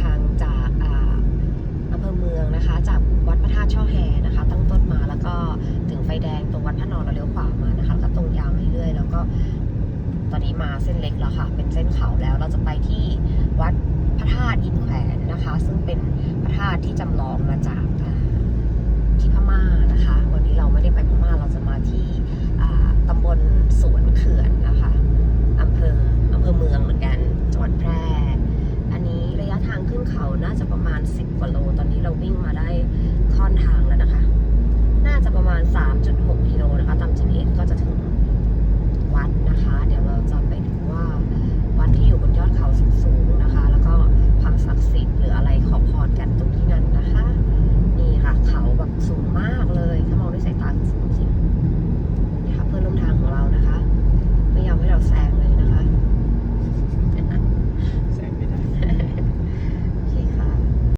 ทางจากอำเภอเมืองนะคะ จากวัดพระธาตุช่อแฮนะคะ ตั้งต้นมาแล้วก็ถึงไฟแดงตรงวัดพระนอนเราเลี้ยวขวามานะคะก็ตรงยาวเรื่อยๆ แล้วก็ตอนนี้มาเส้นเล็กแล้วค่ะ เป็นเส้นเขาแล้วเราจะไปที่วัดพระธาตุอินแขวนนะคะ ซึ่งเป็นพระธาตุที่จำลองมาจากที่พม่านะคะ วันนี้เราไม่ได้ไปพม่าเราจะมาที่ตำบลสวนเขื่อน น่าจะประมาณ 10กว่า